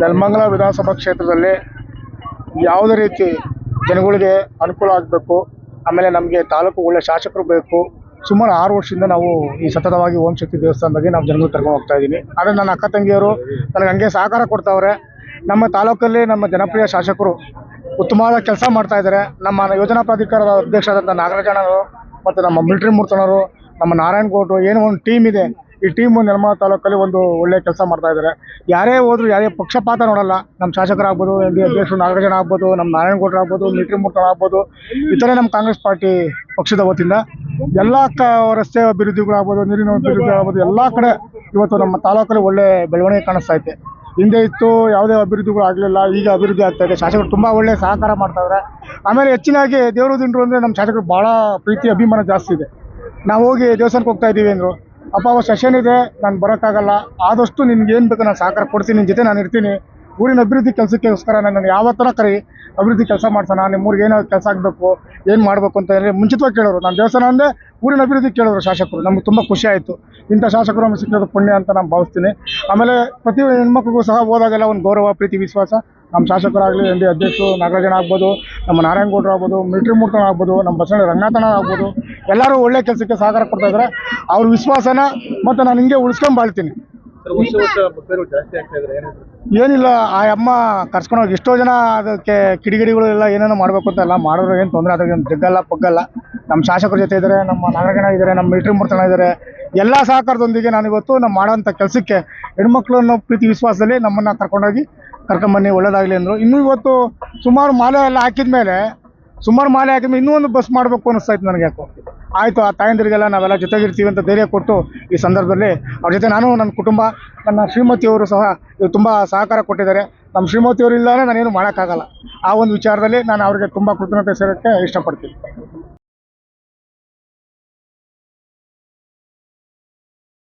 ನೆಲಮಂಗಲ ವಿಧಾನಸಭಾ ಕ್ಷೇತ್ರದಲ್ಲಿ ಯಾವುದೇ ರೀತಿ ಜನಗಳಿಗೆ ಅನುಕೂಲ ಆಗಬೇಕು, ಆಮೇಲೆ ನಮಗೆ ತಾಲೂಕು ಒಳ್ಳೆ ಶಾಸಕರು ಬೇಕು. ಸುಮಾರು ಆರು ವರ್ಷದಿಂದ ನಾವು ಈ ಸತತವಾಗಿ ಓಂ ಶಕ್ತಿ ದೇವಸ್ಥಾನದಾಗೆ ನಾವು ಜನಗಳು ಕರ್ಕೊಂಡು ಹೋಗ್ತಾ ಇದ್ದೀನಿ. ಆದರೆ ನನ್ನ ಅಕ್ಕ ತಂಗಿಯವರು ನನಗೆ ಹಂಗೆ ಸಹಕಾರ ಕೊಡ್ತಾವ್ರೆ. ನಮ್ಮ ತಾಲೂಕಲ್ಲಿ ನಮ್ಮ ಜನಪ್ರಿಯ ಶಾಸಕರು ಉತ್ತಮವಾದ ಕೆಲಸ ಮಾಡ್ತಾ ಇದ್ದಾರೆ. ನಮ್ಮ ಯೋಜನಾ ಪ್ರಾಧಿಕಾರದ ಅಧ್ಯಕ್ಷರಾದಂಥ ನಾಗರಾಜಣ್ಣರು ಮತ್ತು ನಮ್ಮ ಮಿಲಿಟರಿ ಮೂರ್ತನವರು ನಮ್ಮ ನಾರಾಯಣಗೌಡರು ಏನೋ ಒಂದು ಟೀಮ್ ಇದೆ. ಈ ಟೀಮು ನೆಲಮಂಗಲ ತಾಲೂಕಲ್ಲಿ ಒಂದು ಒಳ್ಳೆ ಕೆಲಸ ಮಾಡ್ತಾ ಇದ್ದಾರೆ ಯಾರೇ ಹೋದ್ರು ಯಾರೇ ಪಕ್ಷಪಾತ ನೋಡಲ್ಲ ನಮ್ಮ ಶಾಸಕರಾಗ್ಬೋದು ಎಂ ಡಿ ಅಧ್ಯಕ್ಷರು ನಾಗರಾಜನ ಆಗ್ಬೋದು ನಮ್ಮ ನಾರಾಯಣಗೌಡರು ಆಗ್ಬೋದು ಮಿಲಿಟರಿ ಮೂರ್ತನ ಆಗ್ಬೋದು ಇತರೆ ನಮ್ಮ ಕಾಂಗ್ರೆಸ್ ಪಾರ್ಟಿ ಪಕ್ಷದ ವತಿಯಿಂದ ಎಲ್ಲ ಕ ರಸ್ತೆ ಅಭಿವೃದ್ಧಿಗಳಾಗ್ಬೋದು, ನೀರಿನ ಅಭಿವೃದ್ಧಿ ಆಗ್ಬೋದು ಎಲ್ಲ ಕಡೆ ಇವತ್ತು ನಮ್ಮ ತಾಲೂಕಲ್ಲಿ ಒಳ್ಳೆ ಬೆಳವಣಿಗೆ ಕಾಣಿಸ್ತಾ ಐತೆ ಹಿಂದೆ ಇತ್ತು ಯಾವುದೇ ಅಭಿವೃದ್ಧಿಗಳು ಆಗಲಿಲ್ಲ, ಈಗ ಅಭಿವೃದ್ಧಿ ಆಗ್ತಾ ಇದೆ. ಶಾಸಕರು ತುಂಬ ಒಳ್ಳೆ ಸಹಕಾರ ಮಾಡ್ತಾ ಇದ್ದಾರೆ ಆಮೇಲೆ ಹೆಚ್ಚಿನಾಗಿ ದೇವರು ದಿಂಡ್ರು ಅಂದರೆ ನಮ್ಮ ಶಾಸಕರು ಭಾಳ ಪ್ರೀತಿ, ಅಭಿಮಾನ ಜಾಸ್ತಿ ಇದೆ. ನಾವು ಹೋಗಿ ದೇವಸ್ಥಾನಕ್ಕೆ ಹೋಗ್ತಾ ಇದ್ದೀವಿ ಅಂದರು ಅಪ್ಪ ಅವ ಸೆಷನ್ ಇದೆ, ನಾನು ಬರೋಕ್ಕಾಗಲ್ಲ. ಆದಷ್ಟು ನಿನ್ಗೆ ಏನು ಬೇಕು ನಾನು ಸಹಕಾರ ಕೊಡ್ತೀನಿ ನಿನ್ನ ಜೊತೆ ನಾನು ಇರ್ತೀನಿ. ಊರಿನ ಅಭಿವೃದ್ಧಿ ಕೆಲಸಕ್ಕೋಸ್ಕರ ನಾನು ಯಾವ ಥರ ಕರಿ, ಅಭಿವೃದ್ಧಿ ಕೆಲಸ ಮಾಡ್ಸೋಣ ನಿಮ್ಮ ಊರಿಗೆ ಏನೋ ಕೆಲಸ ಆಗಬೇಕು, ಏನು ಮಾಡಬೇಕು ಅಂತ ಹೇಳಿ ಮುಂಚಿತವಾಗಿ ಕೇಳೋರು. ನಾನು ದೇವಸ್ಥಾನ ಅಂದರೆ ಊರಿನ ಅಭಿವೃದ್ಧಿ ಕೇಳೋರು ಶಾಸಕರು. ನಮ್ಗೆ ತುಂಬ ಖುಷಿ ಆಯಿತು. ಇಂಥ ಶಾಸಕರು ನಮಗೆ ಸಿಕ್ಕಿರೋದು ಪುಣ್ಯ ಅಂತ ನಾನು ಭಾವಿಸ್ತೀನಿ. ಆಮೇಲೆ ಪ್ರತಿ ಹೆಣ್ಮಕ್ಳಿಗೂ ಸಹ ಹೋದಾಗೆಲ್ಲ ಒಂದು ಗೌರವ, ಪ್ರೀತಿ, ವಿಶ್ವಾಸ. ನಮ್ಮ ಶಾಸಕರಾಗಲಿ ಎಂ ಡಿ ಅಧ್ಯಕ್ಷರು, ನಾಗರಾಜನ ಆಗ್ಬೋದು, ನಮ್ಮ ನಾರಾಯಣಗೌಡರು ಆಗ್ಬೋದು, ಮಿಲಿಟರಿ ಮೂರ್ತನ ಆಗ್ಬೋದು, ನಮ್ಮ ಬಸವಣ್ಣ ರಂಗನಾಥನ ಆಗ್ಬೋದು. ಎಲ್ಲರೂ ಒಳ್ಳೆ ಕೆಲಸಕ್ಕೆ ಸಹಕಾರ ಕೊಡ್ತಾ ಇದ್ದಾರೆ. ಅವ್ರ ವಿಶ್ವಾಸನ ಮತ್ತೆ ನಾನು ಹಿಂಗೆ ಉಳಿಸ್ಕೊಂಡು ಬಾಳ್ತೀನಿ. ಏನಿಲ್ಲ ಆ ಅಮ್ಮ ಕರ್ಸ್ಕೊಂಡು ಹೋಗಿ ಎಷ್ಟೋ ಜನ ಅದಕ್ಕೆ ಕಿಡಿಗಿಡಿಗಳು ಎಲ್ಲ ಏನೇನೋ ಮಾಡಬೇಕು ಅಂತ ಎಲ್ಲ ಮಾಡೋರು ಏನು ತೊಂದರೆ ಅದ್ರಾಗ ಏನು ಜಗ್ಗಲ್ಲ ಪಗ್ಗಲ್ಲ. ನಮ್ಮ ಶಾಸಕರ ಜೊತೆ ಇದ್ದಾರೆ ನಮ್ಮ ನಾಗರಗಣ ಇದ್ದಾರೆ ನಮ್ಮ ಮಿಲಿಟರಿ ಮೂರ್ತನ ಇದ್ದಾರೆ ಎಲ್ಲ ಸಹಕಾರದೊಂದಿಗೆ ನಾನು ಇವತ್ತು ನಮ್ಮ ಮಾಡೋಂಥ ಕೆಲಸಕ್ಕೆ ಹೆಣ್ಮಕ್ಳು ಅನ್ನೋ ಪ್ರೀತಿ ವಿಶ್ವಾಸದಲ್ಲಿ ನಮ್ಮನ್ನು ಕರ್ಕೊಂಡೋಗಿ ಕರ್ಕೊಂಬನ್ನಿ ಒಳ್ಳೇದಾಗಲಿ ಅಂದರು. ಇನ್ನೂ ಇವತ್ತು ಸುಮಾರು ಮಾಲೆ ಎಲ್ಲ ಹಾಕಿದ ಮೇಲೆ ಸುಮಾರು ಮಾಲೆ ಹಾಕಿದ್ಮೇಲೆ ಇನ್ನೂ ಒಂದು ಬಸ್ ಮಾಡಬೇಕು ಅನಿಸ್ತಾಯಿತ್ತು ನನಗೆ ಯಾಕೋ. ಆಯಿತು, ಆ ತಾಯಂದಿರಿಗೆಲ್ಲ ನಾವೆಲ್ಲ ಜೊತೆಗಿರ್ತೀವಿ ಅಂತ ಧೈರ್ಯ ಕೊಟ್ಟು ಈ ಸಂದರ್ಭದಲ್ಲಿ ಅವ್ರ ಜೊತೆ ನಾನು, ನನ್ನ ಕುಟುಂಬ, ನನ್ನ ಶ್ರೀಮತಿಯವರು ಸಹ ತುಂಬ ಸಹಕಾರ ಕೊಟ್ಟಿದ್ದಾರೆ. ನಮ್ಮ ಶ್ರೀಮತಿಯವರು ಇಲ್ಲದೇ ನಾನೇನು ಮಾಡೋಕ್ಕಾಗಲ್ಲ. ಆ ಒಂದು ವಿಚಾರದಲ್ಲಿ ನಾನು ಅವರಿಗೆ ತುಂಬ ಕೃತಜ್ಞತೆ ಸೇರೋಕ್ಕೆ ಇಷ್ಟಪಡ್ತೀನಿ.